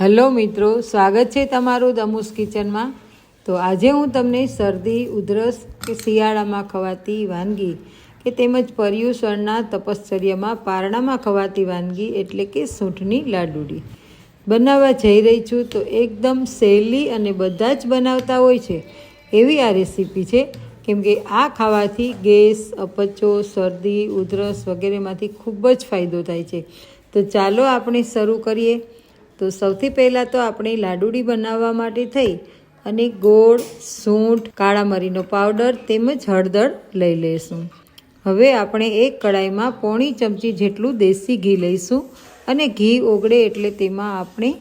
Hello મિત્રો, સ્વાગત છે તમારું દમુસ કિચનમાં. તો આજે હું તમને શરદી, ઉધરસ કે શિયાળામાં ખવાતી વાનગી કે તેમજ પર્યુષણના તપશ્ચર્યામાં પારણામાં ખવાતી વાનગી એટલે કે સૂંઠની લાડુડી બનાવવા જઈ રહી છું તો એકદમ સહેલી અને બધા જ બનાવતા હોય છે. એવી આ રેસીપી છે કેમ કે આ ખાવાથી ગેસ, અપચો, શરદી, ઉધરસ વગેરેમાંથી ખૂબ જ ફાયદો થાય છે. તો ચાલો આપણે શરૂ કરીએ. તો સૌથી પહેલાં તો આપણે લાડુડી બનાવવા માટે થઈ અને ગોળ, સૂંઠ, કાળા મરીનો પાવડર તેમજ હળદર લઈ લઈશું. હવે આપણે એક કડાઈમાં પોણી ચમચી જેટલું દેશી ઘી લઈશું અને ઘી ઓગળે એટલે તેમાં આપણે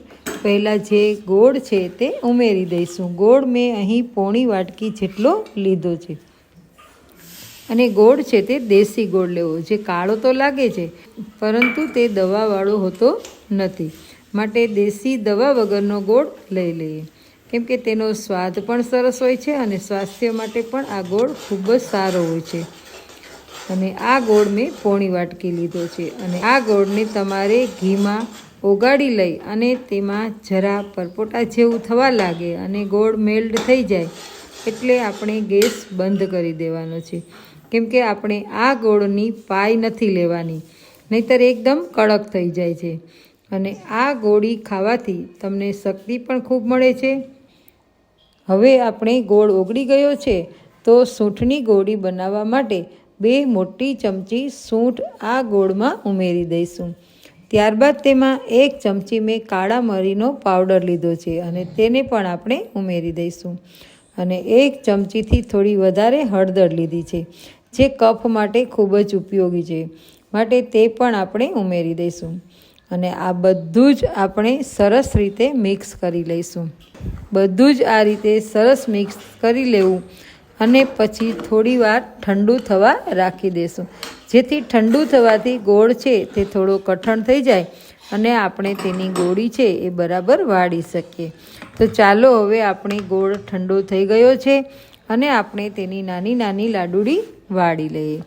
પહેલાં જે ગોળ છે તે ઉમેરી દઈશું. ગોળ મેં અહીં પોણી વાટકી જેટલો લીધો છે. અને ગોળ છે તે દેશી ગોળ લેવો. જે કાળો તો લાગે છે, પરંતુ તે દવાવાળો હોતો નથી. માટે દેશી દવા વગરનો ગોળ લઈ લઈએ. કેમ કે તેનો સ્વાદ પણ સરસ હોય છે અને સ્વાસ્થ્ય માટે પણ આ ગોળ ખૂબ જ સારો હોય છે. અને આ ગોળ મેં પોણી વાટકી લીધો છે અને આ ગોળને તમારે ઘીમાં ઓગાળી લઈ અને તેમાં જરા પરપોટા જેવું થવા લાગે અને ગોળ મેલ્ડ થઈ જાય એટલે આપણે ગેસ બંધ કરી દેવાનો છે. કેમ કે આપણે આ ગોળની પાય નથી લેવાની, નહીતર એકદમ કડક થઈ જાય છે. અને આ ગોળી ખાવાથી તમને શક્તિ પણ ખૂબ મળે છે. હવે આપણે ગોળ ઓગળી ગયો છે તો સૂંઠની ગોળી બનાવવા માટે બે મોટી ચમચી સૂંઠ આ ગોળમાં ઉમેરી દઈશું. ત્યારબાદ તેમાં એક ચમચી મેં કાળા મરીનો પાવડર લીધો છે અને તેને પણ આપણે ઉમેરી દઈશું. અને એક ચમચીથી થોડી વધારે હળદર લીધી છે, જે કફ માટે ખૂબ જ ઉપયોગી છે. માટે તે પણ આપણે ઉમેરી દઈશું. અને આ બધું જ આપણે સરસ રીતે મિક્સ કરી લઈશું. બધું જ આ રીતે સરસ મિક્સ કરી લેવું અને પછી થોડી વાર ઠંડુ થવા રાખી દેશું. જેથી ઠંડુ થવાથી ગોળ છે તે થોડો કઠણ થઈ જાય અને આપણે તેની ગોળી છે એ બરાબર વાળી શકીએ. તો ચાલો હવે આપણે ગોળ ઠંડો થઈ ગયો છે અને આપણે તેની નાની નાની લાડુડી વાળી લઈએ.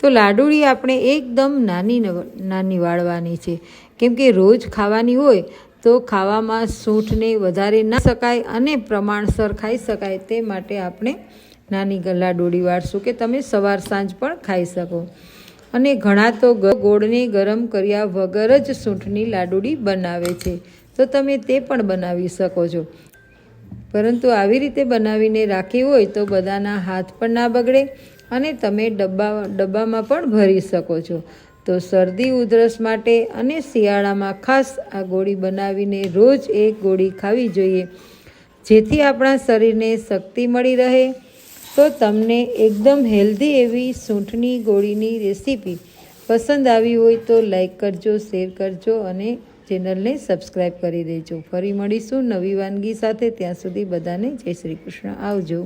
તો લાડુળી આપણે એકદમ નાની નાની વાળવાની છે. કેમ કે રોજ ખાવાની હોય તો ખાવામાં સૂંઠને વધારે ના શકાય અને પ્રમાણસર ખાઈ શકાય તે માટે આપણે નાની લાડુળી વાળશું કે તમે સવાર સાંજ પણ ખાઈ શકો. અને ઘણા તો ગોળને ગરમ કર્યા વગર જ સૂંઠની લાડુડી બનાવે છે. તો તમે તે પણ બનાવી શકો છો. પરંતુ આવી રીતે બનાવીને રાખી હોય તો બધાના હાથ પણ ના બગડે અને તમે ડબ્બા ડબ્બામાં પણ ભરી શકો છો. તો શરદી ઉધરસ માટે અને શિયાળામાં ખાસ આ ગોળી બનાવીને રોજ એક ગોળી ખાવી જોઈએ. જેથી આપણા શરીરને શક્તિ મળી રહે. તો તમને એકદમ હેલ્ધી એવી સૂંઠની ગોળીની રેસીપી પસંદ આવી હોય તો લાઈક કરજો, શેર કરજો અને ચેનલને સબસ્ક્રાઈબ કરી દેજો. ફરી મળીશું નવી વાનગી સાથે. ત્યાં સુધી બધાને જય શ્રી કૃષ્ણ. આવજો.